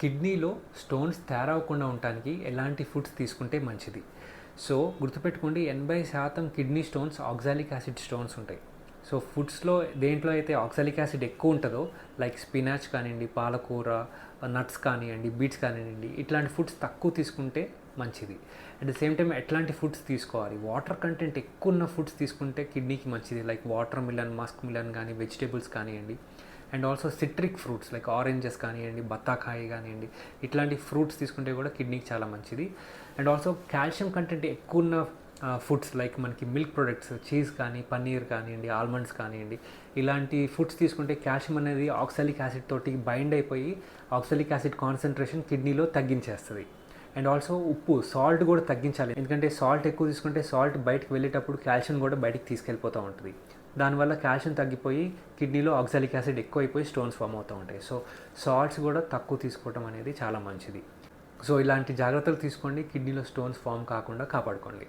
కిడ్నీలో స్టోన్స్ తయారవకుండా ఉండటానికి ఎలాంటి ఫుడ్స్ తీసుకుంటే మంచిది? సో గుర్తుపెట్టుకోండి ఎనభై శాతం kidney stones oxalic acid stones ఉంటాయి. సో ఫుడ్స్లో దేంట్లో అయితే ఆక్సాలిక్ యాసిడ్ ఎక్కువ ఉంటుందో లైక్ స్పినాచ్ కానివ్వండి పాలకూర నట్స్ కానివ్వండి బీట్స్ కానివ్వండి ఇట్లాంటి ఫుడ్స్ తక్కువ తీసుకుంటే మంచిది. అట్ ద సేమ్ టైం ఎట్లాంటి ఫుడ్స్ తీసుకోవాలి? వాటర్ కంటెంట్ ఎక్కువ ఉన్న ఫుడ్స్ తీసుకుంటే కిడ్నీకి మంచిది. Like water melon Musk melon కానీ వెజిటేబుల్స్ కానివ్వండి. And also citric fruits like oranges కానివ్వండి బత్తాకాయ కానివ్వండి ఇట్లాంటి ఫ్రూట్స్ తీసుకుంటే కూడా కిడ్నీకి చాలా మంచిది. అండ్ ఆల్సో కాల్షియం కంటెంట్ ఎక్కువ ఉన్న ఫుడ్స్ లైక్ మనకి మిల్క్ ప్రొడక్ట్స్ చీజ్ కానీ పన్నీర్ కానివ్వండి ఆల్మండ్స్ కానివ్వండి ఇలాంటి ఫుడ్స్ తీసుకుంటే కాల్షియం అనేది ఆక్సాలిక్ యాసిడ్ తోటి బైండ్ అయిపోయి ఆక్సాలిక్ యాసిడ్ కాన్సన్ట్రేషన్ కిడ్నీలో తగ్గించేస్తుంది. అండ్ ఆల్సో ఉప్పు సాల్ట్ కూడా తగ్గించాలి. ఎందుకంటే సాల్ట్ ఎక్కువ తీసుకుంటే సాల్ట్ బయటకు వెళ్ళేటప్పుడు కాల్షియం కూడా బయటకు తీసుకెళ్ళిపోతూ ఉంటుంది. దానివల్ల క్యాల్షియం తగ్గిపోయి కిడ్నీలో ఆక్సాలిక్ యాసిడ్ ఎక్కువైపోయి స్టోన్స్ ఫామ్ అవుతూ ఉంటాయి. సో సాల్ట్స్ కూడా తక్కువ తీసుకోవడం అనేది చాలా మంచిది. సో ఇలాంటి జాగ్రత్తలు తీసుకోండి. కిడ్నీలో స్టోన్స్ ఫామ్ కాకుండా కాపాడుకోండి.